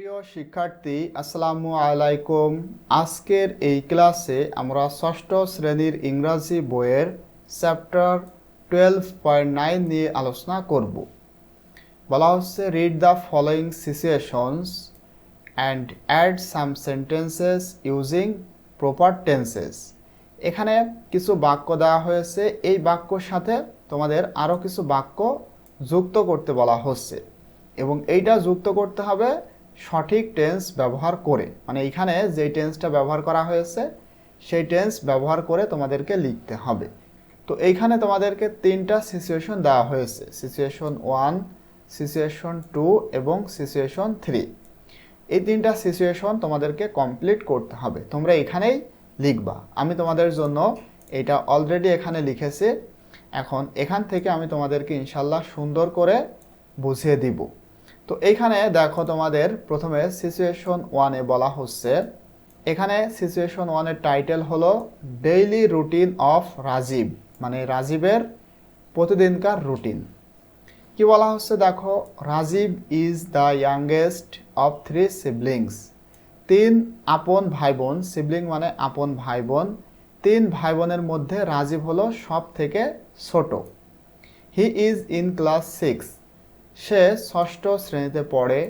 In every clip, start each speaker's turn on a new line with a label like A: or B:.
A: প্রিয় শিক্ষার্থী, আসসালামু আলাইকুম। আজকের এই ক্লাসে আমরা ষষ্ঠ শ্রেণির ইংরাজি বইয়ের চ্যাপ্টার টুয়েলভ পয়েন্ট নাইন নিয়ে আলোচনা করব। বলা হচ্ছে read the following situations and add some sentences using proper tenses এখানে কিছু বাক্য দেওয়া হয়েছে। এই বাক্যর সাথে তোমাদের আরও কিছু বাক্য যুক্ত করতে বলা হচ্ছে। এবং এইটা যুক্ত করতে হবে সঠিক টেন্স ব্যবহার করে মানে এখানে যেই টেন্সটা ব্যবহার করা হয়েছে, সেই টেন্স ব্যবহার করে তোমাদেরকে লিখতে হবে। তো এইখানে তোমাদেরকে তিনটা সিচুয়েশন দেওয়া হয়েছে সিচুয়েশন ওয়ান সিচুয়েশন টু এবং সিচুয়েশন থ্রি এই তিনটা সিচুয়েশন তোমাদেরকে কমপ্লিট করতে হবে। তোমরা এখানেই লিখবা। আমি তোমাদের জন্য এটা অলরেডি এখানে লিখেছি। এখন এখান থেকে আমি তোমাদেরকে ইনশাল্লাহ সুন্দর করে বুঝিয়ে দিব। তো এইখানে দেখো তোমাদের প্রথমে সিচুয়েশন ওয়ানে বলা হচ্ছে। এখানে সিচুয়েশন ওয়ানের টাইটেল হলো ডেইলি রুটিন অফ রাজীব মানে রাজীবের প্রতিদিনকার রুটিন কি বলা হচ্ছে দেখো? Rajib is the youngest of three siblings তিন আপন ভাই বোন সিবলিং মানে আপন ভাই বোন তিন ভাই বোনের মধ্যে রাজীব হলো সব থেকে ছোট। He is in class six সে ষষ্ঠ শ্রেণীতে পড়ে।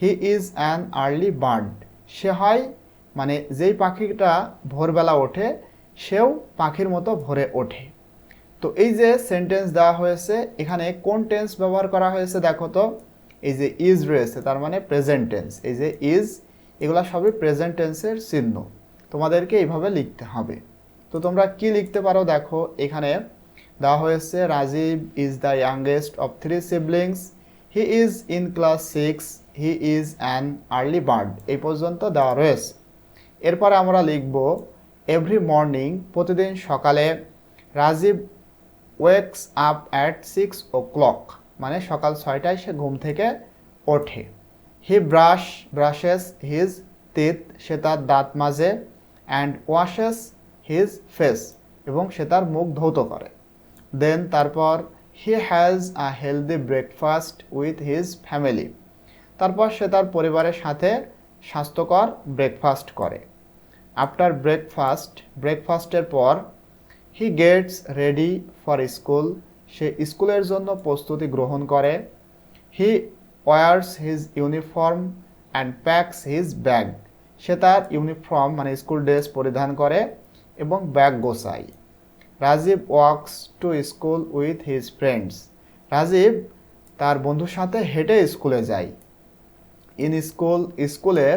A: He is an early bird সে হয় মানে যেই পাখিটা ভোরবেলা ওঠে, সেও পাখির মতো ভোরে ওঠে। তো এই যে সেন্টেন্স দেওয়া হয়েছে, এখানে কোন টেন্স ব্যবহার করা হয়েছে দেখো তো? এই যে ইজ রয়েছে, তার মানে প্রেজেন্ট টেন্স এই যে ইজ এগুলো সবই প্রেজেন্ট টেন্সের চিহ্ন। তোমাদেরকে এইভাবে লিখতে হবে। তো তোমরা কি লিখতে পারো দেখো, এখানে দেওয়া হয়েছে Rajib is the youngest of three siblings he is in class six he is an early bird এই পর্যন্ত দেওয়া রয়েছে। এরপরে আমরা লিখব এভরি মর্নিং প্রতিদিন সকালে Rajib wakes up at six o'clock মানে সকাল ছয়টায় সে ঘুম থেকে ওঠে। He brush brushes his teeth সে তার দাঁত মাজে অ্যান্ড ওয়াশেস হিজ ফেস এবং সে তার মুখ ধৌত করে। দেন তারপর he has a healthy breakfast with his family তারপর সে তার পরিবারের সাথে স্বাস্থ্যকর ব্রেকফাস্ট করে। আফটার ব্রেকফাস্ট ব্রেকফাস্টের পর he gets ready for school সে স্কুলের জন্য প্রস্তুতি গ্রহণ করে। He wears his uniform and packs his bag সে তার ইউনিফর্ম মানে স্কুল ড্রেস পরিধান করে এবং bag গোছায়। Rajib walks to school with his friends Rajib তার বন্ধুর সাথে হেঁটে স্কুলে যায়। ইন স্কুল স্কুলে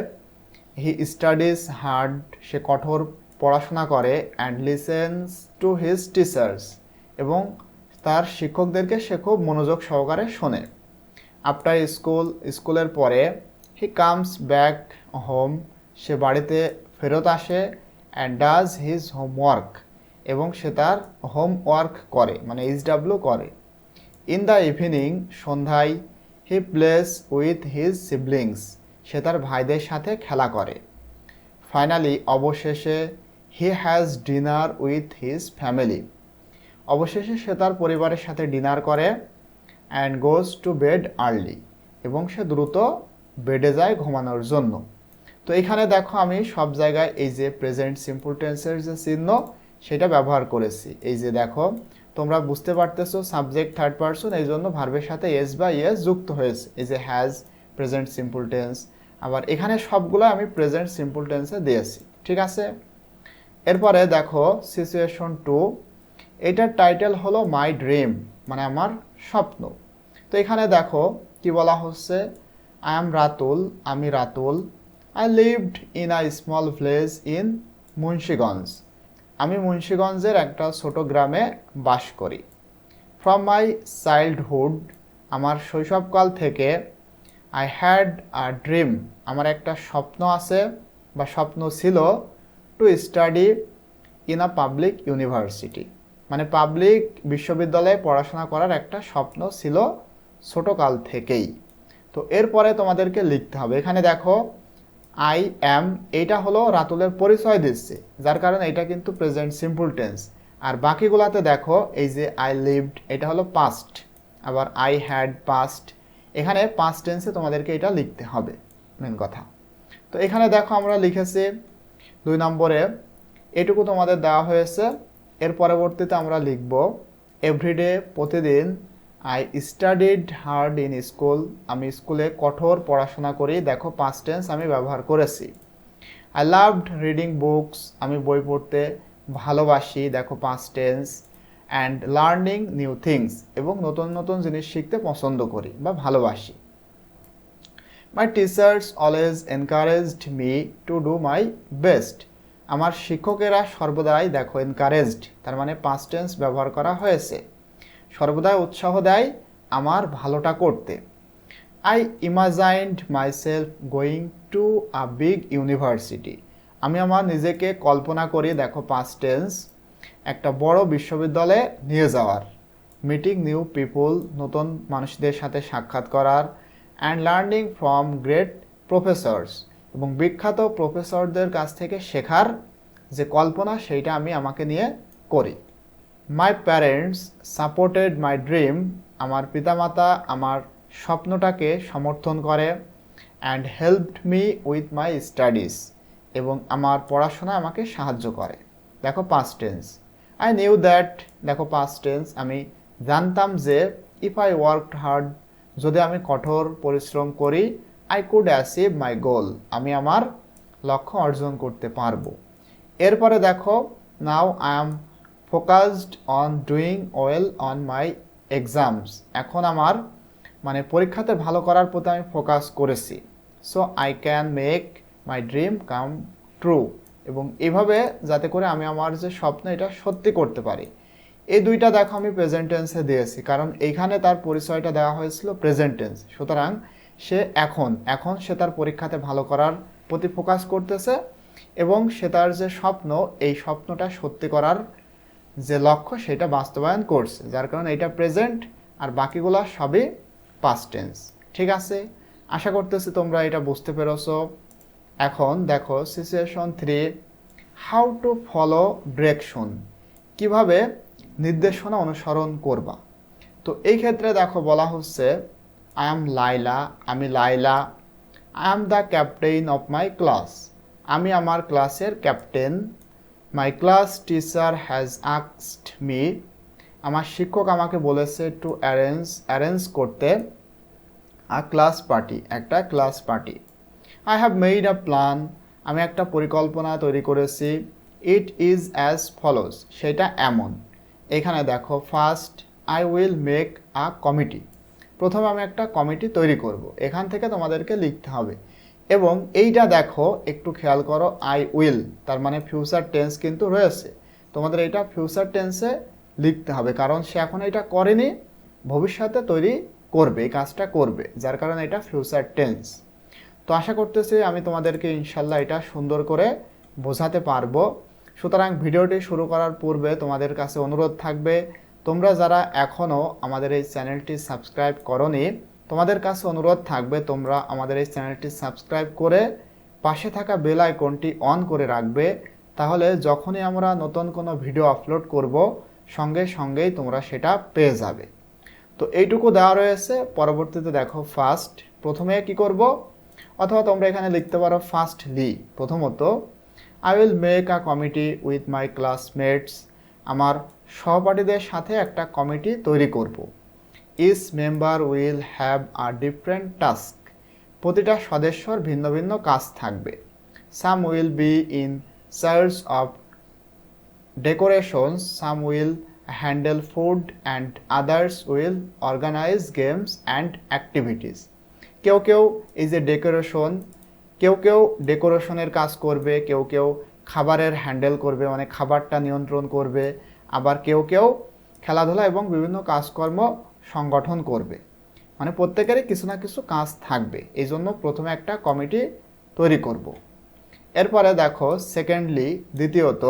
A: হি স্টাডিজ হার্ড সে কঠোর পড়াশোনা করে and listens to his teachers এবং তার শিক্ষকদেরকে সে খুব মনোযোগ সহকারে শোনে। আফটার স্কুল স্কুলের পরে হি কামস ব্যাক হোম সে বাড়িতে ফেরত আসে অ্যান্ড ডাজ হিজ হোমওয়ার্ক এবং সে তার হোমওয়ার্ক করে মানে এইচ ডাব্লিউ করে। ইন দ্য ইভিনিং সন্ধ্যায় he plays with his siblings সে তার ভাইদের সাথে খেলা করে। ফাইনালি অবশেষে he has dinner with his family অবশেষে সে তার পরিবারের সাথে ডিনার করে and goes to bed early এবং সে দ্রুত বেডে যায় ঘুমানোর জন্য। তো এখানে দেখো আমি সব জায়গায় এই যে প্রেজেন্ট সিম্পল টেন্সের যে চিহ্ন সেটা ব্যবহার করেছি। এই যে দেখো, তোমরা বুঝতে পারতেছো সাবজেক্ট থার্ড পারসন এই জন্য ভার্বের সাথে এস বা ইয়েস যুক্ত হয়েছে। এই যে হ্যাজ প্রেজেন্ট সিম্পল টেন্স আবার এখানে সবগুলো আমি প্রেজেন্ট সিম্পল টেন্সে দিয়েছি। ঠিক আছে? এরপরে দেখো সিচুয়েশন টু এটার টাইটেল হলো মাই ড্রিম মানে আমার স্বপ্ন। তো এখানে দেখো, কি বলা হচ্ছে? আই এম রাতুল আমি Ratul. I lived in a small village in Munshiganj আমি মুন্সীগঞ্জের একটা ছোট গ্রামে বাস করি। ফ্রম মাই চাইল্ডহুড আমার শৈশবকাল থেকে আই হ্যাড আ ড্রিম আমার একটা স্বপ্ন আছে বা স্বপ্ন ছিল to study in a public university মানে পাবলিক বিশ্ববিদ্যালয়ে পড়াশোনা করার একটা স্বপ্ন ছিল ছোটোকাল থেকেই। তো এরপরে তোমাদেরকে লিখতে হবে। এখানে দেখো আই অ্যাম এইটা হলো রাতুলের পরিচয় দিচ্ছে, যার কারণে এটা কিন্তু প্রেজেন্ট সিম্পল টেন্স আর বাকিগুলাতে দেখো, এই যে আই লিভড এটা হলো পাস্ট আবার আই হ্যাড পাস্ট এখানে পাস্ট টেন্সে তোমাদেরকে এটা লিখতে হবে মেন কথা। তো এখানে দেখো আমরা লিখেছি দুই নম্বরে, এটুকু তোমাদের দেওয়া হয়েছে, এর পরবর্তীতে আমরা লিখব এভরিডে প্রতিদিন I studied hard in school আমি স্কুলে কঠোর পড়াশোনা করি। দেখো পাঁচ টেন্স আমি ব্যবহার করেছি। আই লাভড রিডিং বুকস আমি বই পড়তে ভালোবাসি। দেখো পাঁচ tense and learning new things এবং নতুন নতুন জিনিস শিখতে পছন্দ করি বা ভালোবাসি। My teachers always encouraged me to do my best আমার শিক্ষকেরা সর্বদাই, দেখো এনকারেজড তার মানে পাঁচ টেন্স ব্যবহার করা হয়েছে। সর্বদাই উৎসাহ দেয় আমার ভালোটা করতে। I imagined myself going to a big university আমি আমার নিজেকে কল্পনা করি, দেখো পাস্ট টেন্স একটা বড় বিশ্ববিদ্যালয়ে নিয়ে যাওয়ার। মিটিং নিউ পিপল নতুন মানুষদের সাথে সাক্ষাৎ করার and learning from great professors এবং বিখ্যাত প্রফেসরদের কাছ থেকে শেখার যে কল্পনা, সেইটা আমি আমাকে নিয়ে করি। My parents supported my dream আমার পিতামাতা আমার স্বপ্নটাকে সমর্থন করে and helped me with my studies এবং আমার পড়াশোনা আমাকে সাহায্য করে। দেখো past tense I knew that দেখো পাস্ট টেন্স আমি জানতাম যে ইফ আই ওয়ার্কড হার্ড যদি আমি কঠোর পরিশ্রম করি I could achieve my goal আমি আমার লক্ষ্য অর্জন করতে পারব। এরপরে দেখো now I am focused on doing well on my exams এখন আমার মানে পরীক্ষাতে ভালো করার প্রতি আমি ফোকাস করেছি। So I can make my dream come true এবং এভাবে যাতে করে আমি আমার যে স্বপ্ন, এটা সত্যি করতে পারি। এই দুইটা দেখো আমি প্রেজেন্ট টেন্সে দিয়েছি। কারণ এইখানে তার পরিচয়টা দেওয়া হয়েছিল প্রেজেন্ট টেন্স সুতরাং সে এখন এখন সে তার পরীক্ষাতে ভালো করার প্রতি ফোকাস করতেছে এবং সে তার যে স্বপ্ন, এই স্বপ্নটা সত্যি করার যে লক্ষ্য সেটা বাস্তবায়ন করছে, যার কারণে এটা প্রেজেন্ট আর বাকিগুলো সবই পাস্ট টেন্স ঠিক আছে? আশা করতেছি তোমরা এটা বুঝতে পেরেছ। এখন দেখো situation three how to follow direction কীভাবে নির্দেশনা অনুসরণ করবা? তো এই ক্ষেত্রে দেখো বলা হচ্ছে আই এম লাইলা আমি Laila I am the captain of my class আমি আমার ক্লাসের captain my class teacher has আক্সড me আমার শিক্ষক আমাকে বলেছে টু অ্যারেঞ্জ অ্যারেঞ্জ করতে আ ক্লাস পার্টি একটা class party I have made a plan আমি একটা পরিকল্পনা তৈরি করেছি। ইট ইজ অ্যাজ ফলোজ সেটা এমন। এখানে দেখো first I will make a committee প্রথমে আমি একটা কমিটি তৈরি করব। এখান থেকে তোমাদেরকে লিখতে হবে। এবং এইটা দেখো, একটু খেয়াল করো আই উইল তার মানে ফিউচার টেন্স কিন্তু রয়েছে। তোমাদের এটা ফিউচার টেন্সে লিখতে হবে, কারণ সে এখন এটা করেনি, ভবিষ্যতে তৈরি করবে, এই কাজটা করবে, যার কারণে এটা ফিউচার টেন্স তো আশা করতেছি আমি তোমাদেরকে ইনশাল্লাহ এটা সুন্দর করে বোঝাতে পারব। সুতরাং ভিডিওটি শুরু করার পূর্বে তোমাদের কাছে অনুরোধ থাকবে, তোমরা যারা এখনও আমাদের এই চ্যানেলটি সাবস্ক্রাইব করনি তোমাদের কাছে অনুরোধ থাকবে, তোমরা আমাদের এই চ্যানেলটি সাবস্ক্রাইব করে পাশে থাকা বেল আইকনটি অন করে রাখবে। তাহলে যখনই আমরা নতুন কোনো ভিডিও আপলোড করব, সঙ্গে সঙ্গেই তোমরা সেটা পেয়ে যাবে। তো এইটুকু দেওয়া রয়েছে। পরবর্তীতে দেখো ফার্স্ট প্রথমে কি করব? অথবা তোমরা এখানে লিখতে পারো ফার্স্ট ফার্স্টলি প্রথমত I will make a committee with my classmates আমার সহপাঠীদের সাথে একটা কমিটি তৈরি করব। Each member will have a different task প্রতিটা সদস্যর ভিন্ন ভিন্ন কাজ থাকবে। Some will be in charge of decorations some will handle food and others will organise games and activities কেউ কেউ এই যে ডেকোরেশন কেউ কেউ ডেকোরেশনের কাজ করবে, কেউ কেউ খাবারের হ্যান্ডেল করবে মানে খাবারটা নিয়ন্ত্রণ করবে। আবার কেউ কেউ খেলাধুলা এবং বিভিন্ন কাজকর্ম সংগঠন করবে। মানে প্রত্যেকেরই কিছু না কিছু কাজ থাকবে। এই জন্য প্রথমে একটা কমিটি তৈরি করব। এরপরে দেখো সেকেন্ডলি দ্বিতীয়ত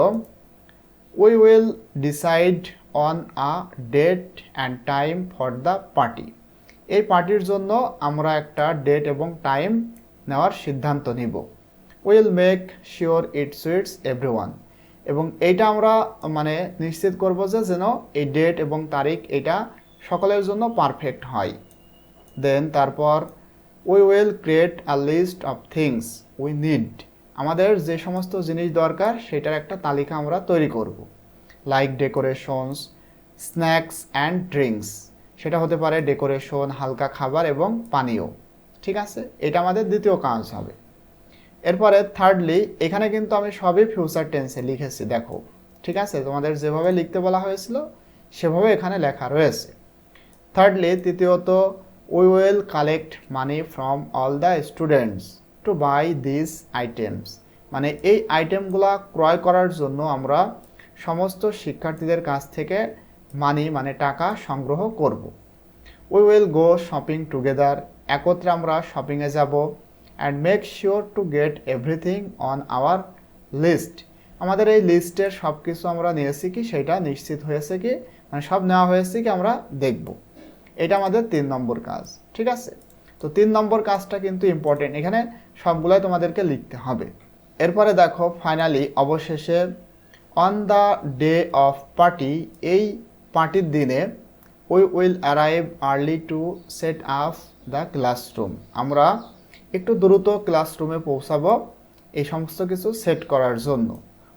A: we will decide on a date and time for the party এই পার্টির জন্য আমরা একটা ডেট এবং টাইম নেওয়ার সিদ্ধান্ত নিব। Will make sure it suits every এবং এইটা আমরা মানে নিশ্চিত করব যে যেন এই ডেট এবং তারিখ এটা সকলের জন্য পারফেক্ট হয়। দেন তারপর we will create a list of things we need আমাদের যে সমস্ত জিনিস দরকার, সেটার একটা তালিকা আমরা তৈরি করব। Like decorations snacks and drinks সেটা হতে পারে ডেকোরেশন হালকা খাবার এবং পানীয়। ঠিক আছে? এটা আমাদের দ্বিতীয় কাজ হবে। এরপরে থার্ডলি এখানে কিন্তু আমি সবই ফিউচার টেন্সে লিখেছি, দেখো। ঠিক আছে? তোমাদের যেভাবে লিখতে বলা হয়েছিল, সেভাবে এখানে লেখা রয়েছে। থার্ডলি তৃতীয়ত we will collect money from all the students to buy this items মানে এই আইটেমগুলো ক্রয় করার জন্য আমরা সমস্ত শিক্ষার্থীদের কাছ থেকে মানি মানে টাকা সংগ্রহ করব। We will go shopping together একত্রে আমরা শপিংয়ে যাব and make sure to get everything on our list আমাদের এই লিস্টের সব কিছু আমরা নিয়েছি কি? সেটা নিশ্চিত হয়েছে কি? মানে সব নেওয়া হয়েছে কি? আমরা দেখব। এটা আমাদের তিন নম্বর কাজ, ঠিক আছে? তো তিন নম্বর কাজটা কিন্তু ইম্পর্টেন্ট এখানে সবগুলাই তোমাদেরকে লিখতে হবে। এরপরে দেখো ফাইনালি অবশেষে on the day of party এই পার্টির দিনে we will arrive early to set up the classroom আমরা একটু দ্রুত ক্লাসরুমে পৌঁছাবো এই সমস্ত কিছু সেট করার জন্য।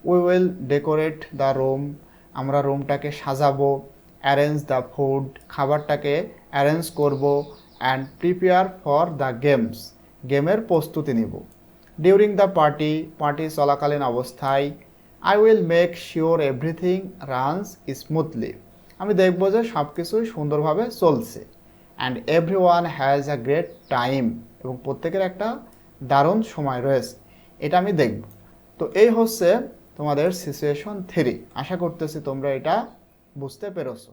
A: We will decorate the room আমরা রুমটাকে সাজাবো। অ্যারেঞ্জ দ্য ফুড খাবারটাকে অ্যারেঞ্জ করব and prepare for the games গেমের প্রস্তুতি নিব। ডিউরিং দ্য পার্টি পার্টি চলাকালীন অবস্থায় I will make sure everything runs smoothly আমি দেখব যে সব কিছুই সুন্দরভাবে চলছে। And everyone has a great time এবং প্রত্যেকের একটা দারুণ সময় রয়েছে। এটা আমি দেখব। তো এই হচ্ছে তোমাদের সিচুয়েশন থ্রি আশা করতেছি তোমরা এটা বুঝতে পেরেছ